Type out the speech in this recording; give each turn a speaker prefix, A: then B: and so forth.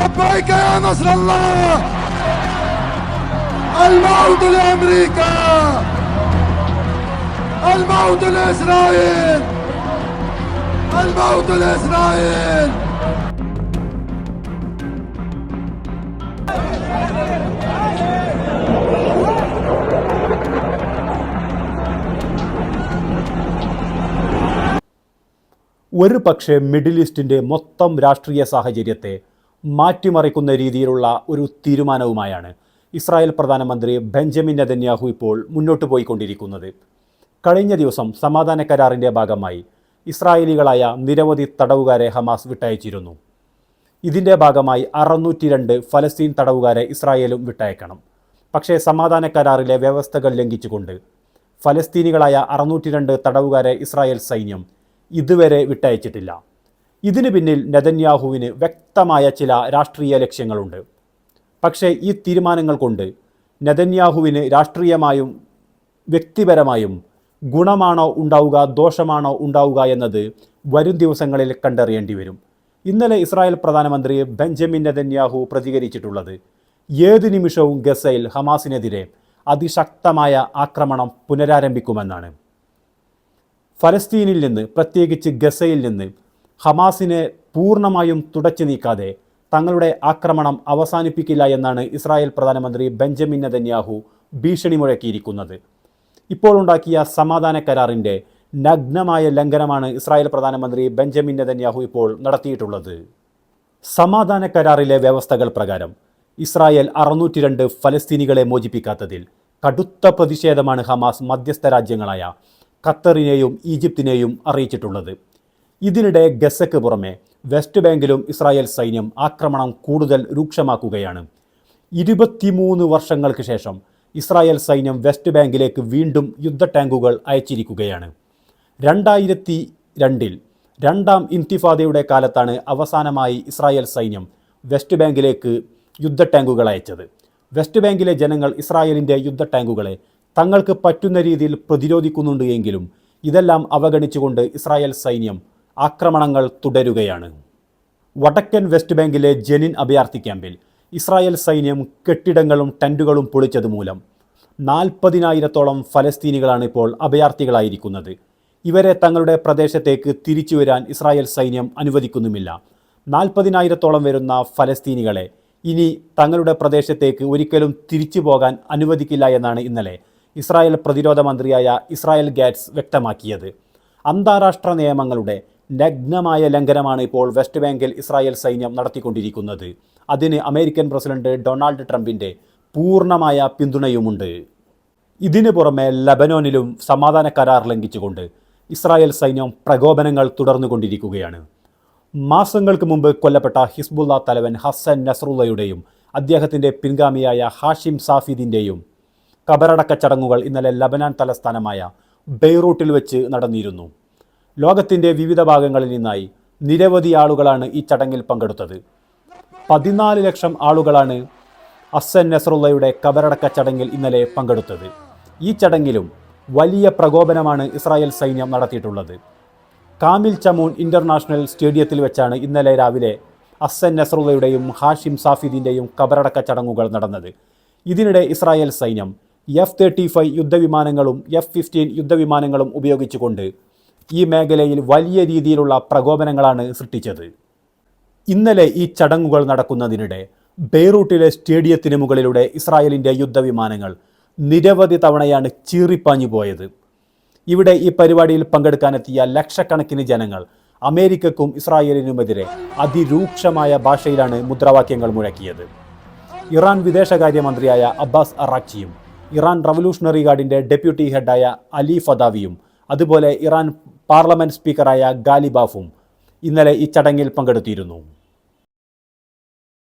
A: لبيك يا نصر الله الموت لامريكا الموت لاسرائيل الموت لاسرائيل
B: ഒരു പക്ഷേ മിഡിൽ ഈസ്റ്റിൻ്റെ മൊത്തം രാഷ്ട്രീയ സാഹചര്യത്തെ മാറ്റിമറിക്കുന്ന രീതിയിലുള്ള ഒരു തീരുമാനവുമായാണ് ഇസ്രായേൽ പ്രധാനമന്ത്രി ബെഞ്ചമിൻ നെതന്യാഹു ഇപ്പോൾ മുന്നോട്ട് പോയിക്കൊണ്ടിരിക്കുന്നത്. കഴിഞ്ഞ ദിവസം സമാധാന കരാറിന്റെ ഭാഗമായി ഇസ്രായേലികളായ നിരവധി തടവുകാരെ ഹമാസ് വിട്ടയച്ചിരുന്നു. ഇതിന്റെ ഭാഗമായി അറുന്നൂറ്റി രണ്ട് ഫലസ്തീൻ തടവുകാരെ ഇസ്രായേലും വിട്ടയക്കണം. പക്ഷേ സമാധാന കരാറിലെ വ്യവസ്ഥകൾ ലംഘിച്ചുകൊണ്ട് ഫലസ്തീനികളായ അറുന്നൂറ്റി രണ്ട് തടവുകാരെ ഇസ്രായേൽ സൈന്യം ഇതുവരെ വിട്ടയച്ചിട്ടില്ല. ഇതിനു പിന്നിൽ നെതന്യാഹുവിന് വ്യക്തമായ ചില രാഷ്ട്രീയ ലക്ഷ്യങ്ങളുണ്ട്. പക്ഷേ ഈ തീരുമാനങ്ങൾ കൊണ്ട് നെതന്യാഹുവിന് രാഷ്ട്രീയമായും വ്യക്തിപരമായും ഗുണമാണോ ഉണ്ടാവുക ദോഷമാണോ ഉണ്ടാവുക എന്നത് വരും ദിവസങ്ങളിൽ കണ്ടറിയേണ്ടി വരും. ഇന്നലെ ഇസ്രായേൽ പ്രധാനമന്ത്രി ബെഞ്ചമിൻ നെതന്യാഹു പ്രതികരിച്ചിട്ടുള്ളത് ഏത് നിമിഷവും ഗസയിൽ ഹമാസിനെതിരെ അതിശക്തമായ ആക്രമണം പുനരാരംഭിക്കുമെന്നാണ്. ഫലസ്തീനിൽ നിന്ന് പ്രത്യേകിച്ച് ഗസയിൽ നിന്ന് ഹമാസിനെ പൂർണമായും തുടച്ചു നീക്കാതെ തങ്ങളുടെ ആക്രമണം അവസാനിപ്പിക്കില്ല എന്നാണ് ഇസ്രായേൽ പ്രധാനമന്ത്രി ബെഞ്ചമിൻ നെതന്യാഹു ഭീഷണി മുഴക്കിയിരിക്കുന്നത്. ഇപ്പോൾ ഉണ്ടാക്കിയ സമാധാന കരാറിന്റെ നഗ്നമായ ലംഘനമാണ് ഇസ്രായേൽ പ്രധാനമന്ത്രി ബെഞ്ചമിൻ നെതന്യാഹു ഇപ്പോൾ നടത്തിയിട്ടുള്ളത്. സമാധാന കരാറിലെ വ്യവസ്ഥകൾ പ്രകാരം ഇസ്രായേൽ അറുന്നൂറ്റി രണ്ട് ഫലസ്തീനികളെ മോചിപ്പിക്കാത്തതിൽ കടുത്ത പ്രതിഷേധമാണ് ഹമാസ് മധ്യസ്ഥ രാജ്യങ്ങളായ ഖത്തറിനെയും ഈജിപ്തിനെയും അറിയിച്ചിട്ടുള്ളത്. ഇതിനിടെ ഗസയ്ക്ക് പുറമെ വെസ്റ്റ് ബാങ്കിലും ഇസ്രായേൽ സൈന്യം ആക്രമണം കൂടുതൽ രൂക്ഷമാക്കുകയാണ്. ഇരുപത്തിമൂന്ന് വർഷങ്ങൾക്ക് ശേഷം ഇസ്രായേൽ സൈന്യം വെസ്റ്റ് ബാങ്കിലേക്ക് വീണ്ടും യുദ്ധ ടാങ്കുകൾ അയച്ചിരിക്കുകയാണ്. രണ്ടായിരത്തി രണ്ടിൽ രണ്ടാം ഇൻതിഫാദയുടെ കാലത്താണ് അവസാനമായി ഇസ്രായേൽ സൈന്യം വെസ്റ്റ് ബാങ്കിലേക്ക് യുദ്ധ ടാങ്കുകൾ അയച്ചത്. വെസ്റ്റ് ബാങ്കിലെ ജനങ്ങൾ ഇസ്രായേലിന്റെ യുദ്ധ ടാങ്കുകളെ തങ്ങൾക്ക് പറ്റുന്ന രീതിയിൽ പ്രതിരോധിക്കുന്നുണ്ട് എങ്കിലും ഇതെല്ലാം അവഗണിച്ചുകൊണ്ട് ഇസ്രായേൽ സൈന്യം ആക്രമണങ്ങൾ തുടരുകയാണ്. വടക്കൻ വെസ്റ്റ് ബാങ്കിലെ ജെനിൻ അഭയാർത്ഥി ക്യാമ്പിൽ ഇസ്രായേൽ സൈന്യം കെട്ടിടങ്ങളും ടെന്റുകളും പൊളിച്ചത് മൂലം നാൽപ്പതിനായിരത്തോളം ഫലസ്തീനികളാണ് ഇപ്പോൾ അഭയാർത്ഥികളായിരിക്കുന്നത്. ഇവരെ തങ്ങളുടെ പ്രദേശത്തേക്ക് തിരിച്ചു വരാൻ ഇസ്രായേൽ സൈന്യം അനുവദിക്കുന്നുമില്ല. നാൽപ്പതിനായിരത്തോളം വരുന്ന ഫലസ്തീനികളെ ഇനി തങ്ങളുടെ പ്രദേശത്തേക്ക് ഒരിക്കലും തിരിച്ചു പോകാൻ അനുവദിക്കില്ല എന്നാണ് ഇന്നലെ ഇസ്രായേൽ പ്രതിരോധ മന്ത്രിയായ ഇസ്രായേൽ ഗാറ്റ്സ് വ്യക്തമാക്കിയത്. അന്താരാഷ്ട്ര നിയമങ്ങളുടെ നഗ്നമായ ലംഘനമാണ് ഇപ്പോൾ വെസ്റ്റ് ബാങ്കിൽ ഇസ്രായേൽ സൈന്യം നടത്തിക്കൊണ്ടിരിക്കുന്നത്. അതിന് അമേരിക്കൻ പ്രസിഡന്റ് ഡൊണാൾഡ് ട്രംപിന്റെ പൂർണമായ പിന്തുണയുമുണ്ട്. ഇതിനു പുറമെ ലബനോനിലും സമാധാന കരാർ ലംഘിച്ചുകൊണ്ട് ഇസ്രായേൽ സൈന്യം പ്രകോപനങ്ങൾ തുടർന്നുകൊണ്ടിരിക്കുകയാണ്. മാസങ്ങൾക്ക് മുമ്പ് കൊല്ലപ്പെട്ട ഹിസ്ബുള്ള തലവൻ ഹസൻ നസറുള്ളയുടെയും അദ്ദേഹത്തിന്റെ പിൻഗാമിയായ ഹാഷിം സാഫിദിന്റെയും കബറടക്ക ചടങ്ങുകൾ ഇന്നലെ ലബനാൻ തലസ്ഥാനമായ ബെയ്റൂട്ടിൽ വെച്ച് നടന്നിരുന്നു. ലോകത്തിന്റെ വിവിധ ഭാഗങ്ങളിൽ നിന്നായി നിരവധി ആളുകളാണ് ഈ ചടങ്ങിൽ പങ്കെടുത്തത്. പതിനാല് ലക്ഷം ആളുകളാണ് അസൻ നസറുള്ളയുടെ കബറടക്ക ചടങ്ങിൽ ഇന്നലെ പങ്കെടുത്തത്. ഈ ചടങ്ങിലും വലിയ പ്രകോപനമാണ് ഇസ്രായേൽ സൈന്യം നടത്തിയിട്ടുള്ളത്. കാമിൽ ചമൂൺ ഇന്റർനാഷണൽ സ്റ്റേഡിയത്തിൽ വെച്ചാണ് ഇന്നലെ രാവിലെ അസൻ നസറുള്ളയുടെയും ഹാഷിം സാഫിദിന്റെയും കബറടക്ക ചടങ്ങുകൾ നടന്നത്. ഇതിനിടെ ഇസ്രായേൽ സൈന്യം എഫ് തേർട്ടി ഫൈവ് യുദ്ധവിമാനങ്ങളും എഫ് ഫിഫ്റ്റീൻ യുദ്ധവിമാനങ്ങളും ഉപയോഗിച്ചുകൊണ്ട് ഈ മേഖലയിൽ വലിയ രീതിയിലുള്ള പ്രകോപനങ്ങളാണ് സൃഷ്ടിച്ചത്. ഇന്നലെ ഈ ചടങ്ങുകൾ നടക്കുന്നതിനിടെ ബെയ്റൂട്ടിലെ സ്റ്റേഡിയത്തിന് മുകളിലൂടെ ഇസ്രായേലിന്റെ യുദ്ധവിമാനങ്ങൾ നിരവധി തവണയാണ് ചീറിപ്പാഞ്ഞു പോയത്. ഇവിടെ ഈ പരിപാടിയിൽ പങ്കെടുക്കാനെത്തിയ ലക്ഷക്കണക്കിന് ജനങ്ങൾ അമേരിക്കക്കും ഇസ്രായേലിനുമെതിരെ അതിരൂക്ഷമായ ഭാഷയിലാണ് മുദ്രാവാക്യങ്ങൾ മുഴക്കിയത്. ഇറാൻ വിദേശകാര്യമന്ത്രിയായ അബ്ബാസ് അറാഖിയും ഇറാൻ റവല്യൂഷണറി ഗാർഡിന്റെ ഡെപ്യൂട്ടി ഹെഡായ അലി ഫദാവിയും അതുപോലെ ഇറാൻ പാർലമെന്റ് സ്പീക്കറായ ഗാലിബാഫും ഇന്നലെ ഈ ചടങ്ങിൽ പങ്കെടുത്തിരുന്നു